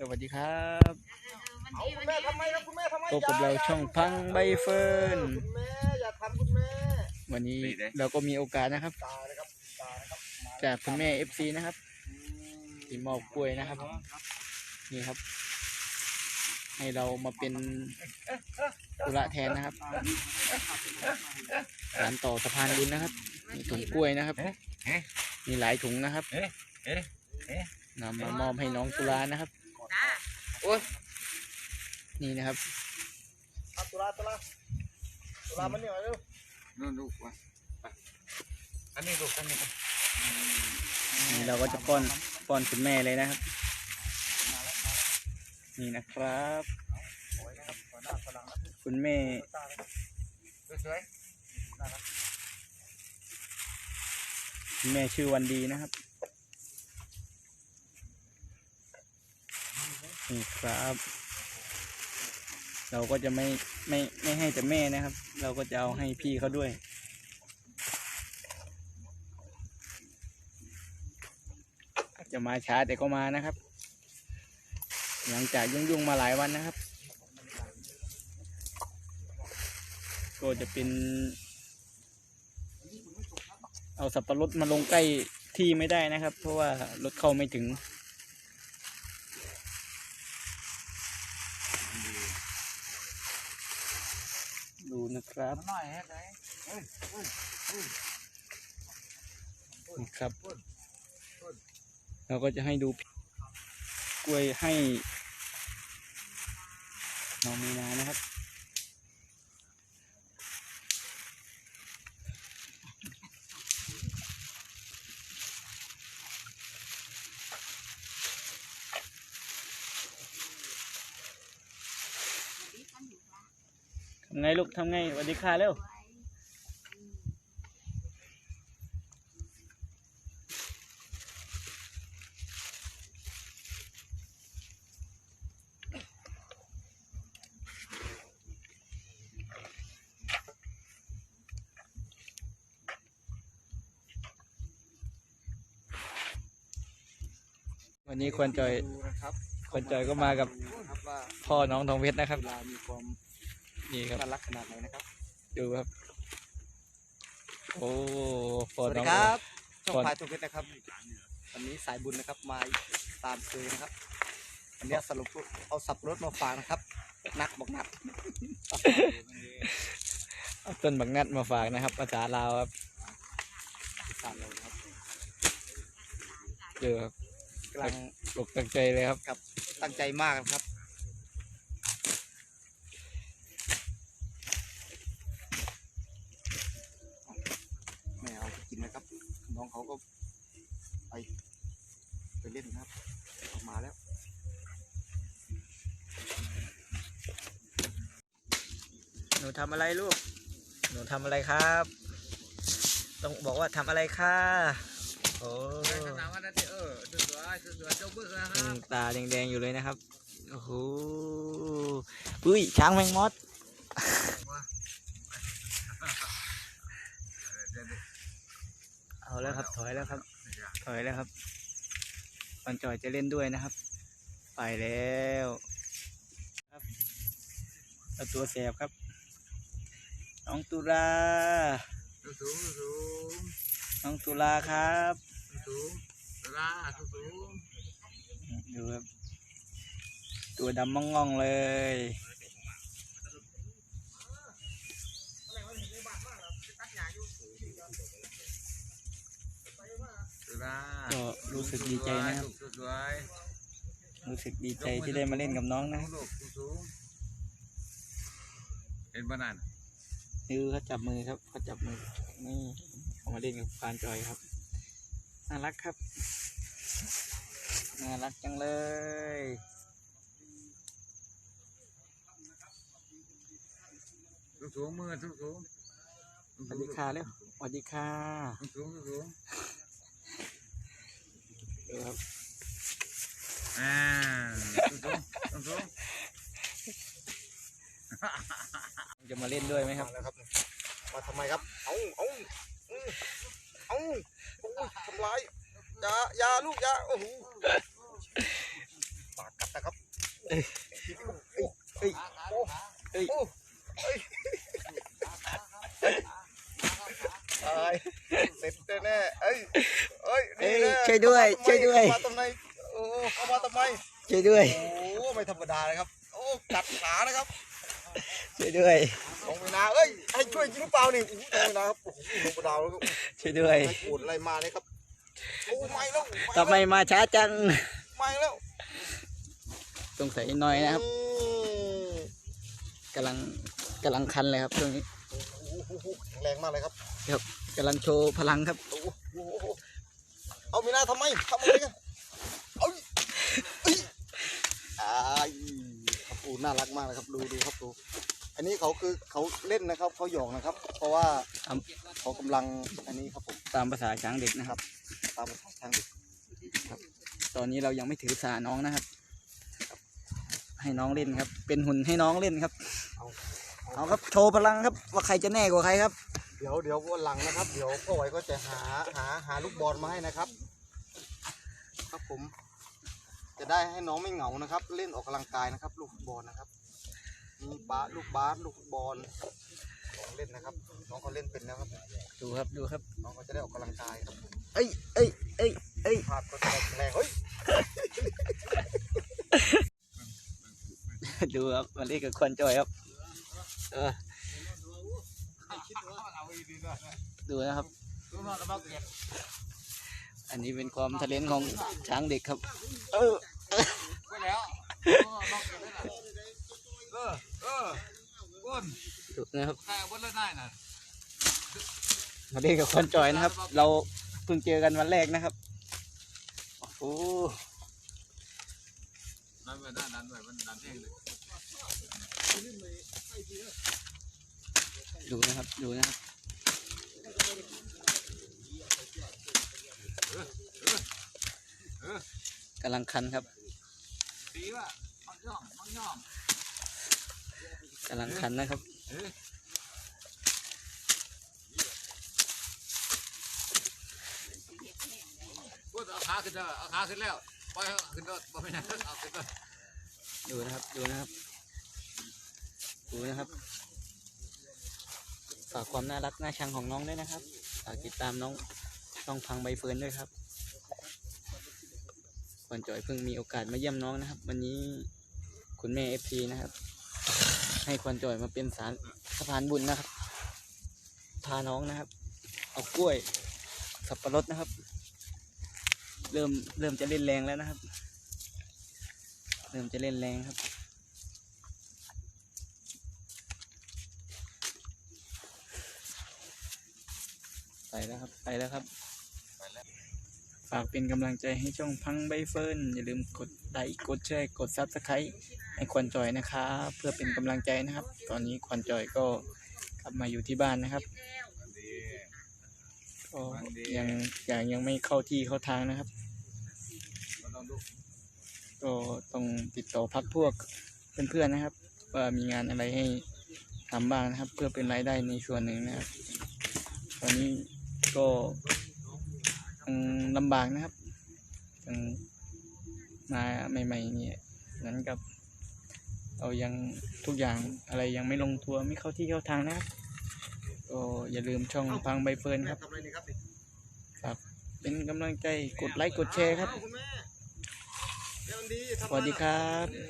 สวัสดีครับเอาคุณแม่ทำไมครับคุณแม่ทำไมพบกับเราช่องพังใบเฟิร์นคุณแม่อย่าทำคุณแม่วันนี้เราก็มีโอกาสนะครับตานะครับตานะครับมาจากคุณแม่ FC นะครับที่มอบกล้วยนะครับ นี่ครับ ให้เรามาเป็นธุระแทนนะครับสานต่อสะพานบุญนะครับมีถุงกล้วยนะครับ มีหลายถุงนะครับนำมามอบให้น้องตุลานะครับโอ้ยนี่นะครับเอาตุลาตุลาตุลามันเหนียวเร็วนู่นลูกวะไปอันนี้ลูกอันนี้ครับนี่เราก็จะป้อนป้อนคุณแม่เลยนะครับ นี่นะครับสวยนะครับขอหน้าฝรั่งนะคุณแม่ตานะครับสวยคุณแม่ชื่อวันดีนะครับ นี่ครับ เราก็จะไม่ไม่ไม่ให้แต่แม่นะครับ เราก็จะเอาให้พี่เขาด้วย จะมาช้าแต่ก็มานะครับ หลังจากยุ่งๆมาหลายวันนะครับ ก็จะเป็น เอาสับปะรดมาลงใกล้ที่ไม่ได้นะครับ เพราะว่ารถเข้าไม่ถึง ดูนะ ครับหน่อยฮะไหนนี่ครับ เราก็จะให้ดูกล้วยให้น้องมีนานะครับ ไงลูกทำไงสวัสดีค่ะเร็ววันนี้ควรจอยดูนะครับควรจอยก็มากับครับว่าพ่อน้องทองเพชรนะครับตุลามีความ นี่ครับน่ารักขนาดไหนนะครับ ดูครับ โอ้พ่อสวัสน้ดีองครับช่องก่อนพายทุกเพชรนะครับวันนี้สายบุญนะครับมาตามเคยนะครับวันนี้สรุปเอาสับรถมาฝากนะครับหนักบอกหนักเอาต้นบักนัดมาฝากนะครับภาษาลาวครับสามเลยครับเจอครับกำลังปลุกตั้งใจเลยครับครับ ตั้งใจมากนะครับ ไม่เอาไปกินนะครับ น้องเขาก็ไปไปเล่นนะครับออกมาแล้ว หนู ทำอะไรลูก หนูทำอะไรครับ ต้องบอกว่าทำอะไรค่ะโอ้ถามว่านั่นเออสวยสวยเจ้าเกือคอืรัมบตาแดงๆอยู่เลยนะครับ โอ้โหอุ้ยช้างแมงมดเอาแล้วครับ ถอยแล้วครับ ถอยแล้วครับปันจอยจะเล่นด้วยนะครับ ไปแล้ว ครับตัวแสบครับ น้องตุลาสูงสูงสูงน้องตุลาครับสูงลาสูงดูครับตัวดำมองงองๆเลยลาก็รู้สึกดีใจนะครับสวยรู้สึกดีใจที่ได้มาเล่นกับน้องนะครับลูกสูงเห็นบ้านนั่ นดูเขาจับมือครับเขาจับมือนี่เขามาเล่นกับฟานจอยครับ น่ารักครับ น่ารักจังเลยสูงมือสูงสูงสวัสดีค่ะเร็วสวัสดีค่ะสูงสูงดูครับอ่าสูงสูงสูง จะมาเล่นด้วยไหมครับ มาแล้วครับเนี่ยมาทำไมครับ เอาเอาอืมเอาโอ้ยทำร้ายอยาอยาลูกอยาโอ้โหปากกัดนะครับเอ้ยเอ้ยเอ้ยตายเสร็จแน่ๆเอ้ยเอ้ยเอ้นี่ยแน่ช่วยด้วยช่วยด้วยเอามาทำไมโอ้เอามาทำไมช่วยด้วยโอ้ไม่ธรรมดาเลยครับ โอ้กัดขานะครับ ช่วยด้วยลงไปนาเอ้ยให้ช่วยจริงหรือเปล่านี่โอ้โหลงไปนาครับโอ้โหลงไปดาวแล้วก็ช่วยด้วยไอ้ปวดอะไรมาเนี่ยครับโอ้ไม่แล้วทำไมมาช้าจังไม่แล้วสงสัยน้อยนะครับอืมกำลังกำลังคันเลยครับช่วงนี้โอ้โหแข็งแรงมากเลยครับครับกำลังโชว์พลังครับ โอ้โหเอามีนาทำไมทำอะไรกันเอาเอ้ยอ้ายครับปูน่ารักมากเลยครับดูดูครับดู อันนี้เขาคือเขาเล่นนะครับเขาหยอกนะครับ เพราะว่าครับเขากำลังอันนี้ครับผมตามภาษาช้างเด็กนะครับ ตามภาษาทางเด็กตอนนี้เรายังไม่ถือสาน้องนะครับ ให้น้องเล่นครับ เป็นหุ่นให้น้องเล่นครับเอาครับโชว์พลังครับ ว่าใครจะแน่กว่าใครครับ เดี๋ยวเดี๋ยววันหลังนะครับ เดี๋ยวพ่อไหวก็จะหาหาหาลูกบอลมาให้นะครับ ครับผม จะได้ให้น้องไม่เหงานะครับ เล่นออกกำลังกายนะครับ ลูกฟุตบอลนะครับ มีบาสลูกบาสลูกฟุตบอลของเล่นนะครับ น้องเขาเล่นเป็นแล้วครับ ดูครับดูครับ น้องเขาจะได้ออกกำลังกายครับผมเอ้ยเอ้ยเอ้ยเอ้ยภาพก็จะได้แข็งแรงเฮ้ยดูครับมาเล่นกับควันจอยครับ เออดูนะครับอันนี้เป็นความทะเลนของช้างเด็กครับ เออ ไปแล้วเออเออก้น ดูนะครับใครเอาบนเล่นได้น่ะมาเล่นกับควันจอยนะครับ เราเพิ่งเจอกันวันแรกนะครับ โอ้นั่นไปนั่นนั่นไปมันนั่นเองเลยดูนะครับ ดูนะครับกำลังคันครับสีว่ะมันย่อมมันย่อมกำลังคันนะครับ พูดเอาขาขึ้นเถอะเอาขาขึ้นแล้วปล่อยเอาขึ้นรถบ่ไม่นานเอาขึ้นรถดูนะครับดูนะครับดูนะครับฝากความน่ารักน่าชังของน้องด้วยนะครับฝากติดตามน้องน้องพังใบเฟิร์นด้วยครับควันจอยเพิ่งมีโอกาสมาเยี่ยมน้องนะครับ วันนี้คุณแม่เอฟพีนะครับ ให้ควันจอยมาเป็นสารสะพานบุญนะครับ พาน้องนะครับ เอากล้วย สับปะรดนะครับ เริ่มเริ่มจะเล่นแรงแล้วนะครับ เริ่มจะเล่นแรงครับไปแล้วครับ ไปแล้วครับ ฝากเป็นกำลังใจให้ช่องพังใบเฟิร์นอย่าลืมกดไลค์กดแชร์กดซับสไครต์ให้ควันจอยนะครับเพื่อเป็นกำลังใจนะครับ ตอนนี้ควันจอยก็กลับมาอยู่ที่บ้านนะครับก็ยังยังยังไม่เข้าที่เข้าทางนะครับต้องดูก็ต้องติดต่อพักพวกเพื่อนๆนะครับว่ามีงานอะไรให้ทำบ้างนะครับ เพื่อเป็นรายได้ในส่วนหนึ่งนะครับ ตอนนี้ก็ ยังลำบากนะครับยังมาใหม่ๆเนี่ยเหมือนกับเรายังทุกอย่างอะไรยังไม่ลงตัวไม่เข้าที่เข้าทางนะครับก็อย่าลืมช่องพังใบเฟิร์นครับทำอะไรนี่ครับนี่เป็นกำลังใจกดไลค์กดแชร์ครับอ้าวคุณแม่เดี๋ยวมันดีทำสวัสดีครับเออ